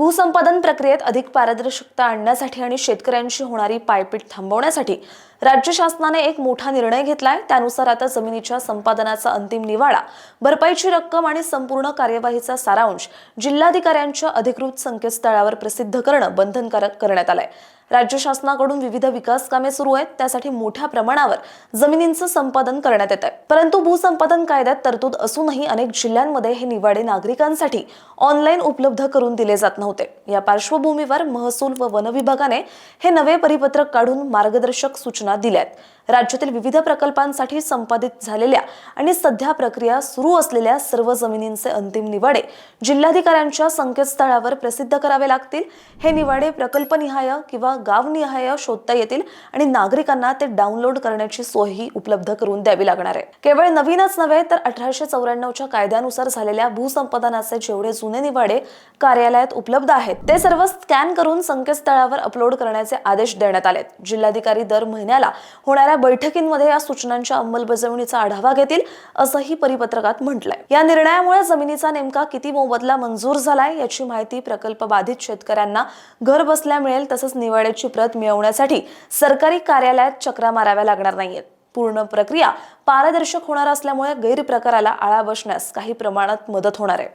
भूसंपादन प्रक्रियेत अधिक पारदर्शकता आणण्यासाठी आणि शेतकऱ्यांशी होणारी पायपीट थांबवण्यासाठी राज्य शासनाने एक मोठा निर्णय घेतलाय. त्यानुसार आता जमिनीच्या संपादनाचा अंतिम निवाडा भरपाईची रक्कम आणि संपूर्ण कार्यवाहीचा सारांश जिल्हाधिकाऱ्यांच्या अधिकृत संकेतस्थळावर प्रसिद्ध करणं बंधनकारक करण्यात आलंय. राज्य शासनाकडून विविध विकास कामे सुरू आहेत. त्यासाठी मोठ्या प्रमाणावर जमिनींचं संपादन करण्यात येत आहे परंतु भूसंपादन कायद्यात तरतूद असूनही अनेक जिल्ह्यांमध्ये हे निवाडे नागरिकांसाठी ऑनलाईन उपलब्ध करून दिले जात नव्हते. या पार्श्वभूमीवर महसूल व वन विभागाने हे नवे परिपत्रक काढून मार्गदर्शक सूचना दिल्या आहेत राज्यातील विविध प्रकल्पांसाठी संपादित झालेल्या आणि सध्या प्रक्रिया सुरू असलेल्या सर्व जमिनींचे अंतिम निवाडे जिल्हाधिकाऱ्यांच्या संकेतस्थळावर प्रसिद्ध करावे लागतील. हे निवाडे प्रकल्पनिहाय किंवा गावनिहाय शोधता येतील आणि नागरिकांना ते डाउनलोड करण्याची सोयही उपलब्ध करून द्यावी लागणार आहे. केवळ नवीनच नव्हे तर अठराशे चौऱ्याण्णवच्या कायद्यानुसार झालेल्या भूसंपादनाचे जेवढे जुने निवाडे कार्यालयात उपलब्ध आहेत ते सर्व स्कॅन करून संकेतस्थळावर अपलोड करण्याचे आदेश देण्यात आलेत. जिल्हाधिकारी दर महिन्याला होणाऱ्या बैठकींमध्ये या सूचनांच्या अंमलबजावणीचा आढावा घेतील असंही परिपत्रकात म्हटलंय. या निर्णयामुळे जमिनीचा नेमका किती मोबदला मंजूर झालाय याची माहिती प्रकल्प बाधित शेतकऱ्यांना घर बसल्या मिळेल तसंच निवाड्याची प्रत मिळवण्यासाठी सरकारी कार्यालयात चक्रा माराव्या लागणार नाहीयेत. पूर्ण प्रक्रिया पारदर्शक होणार असल्यामुळे गैरप्रकाराला आळा बसण्यास काही प्रमाणात मदत होणार आहे.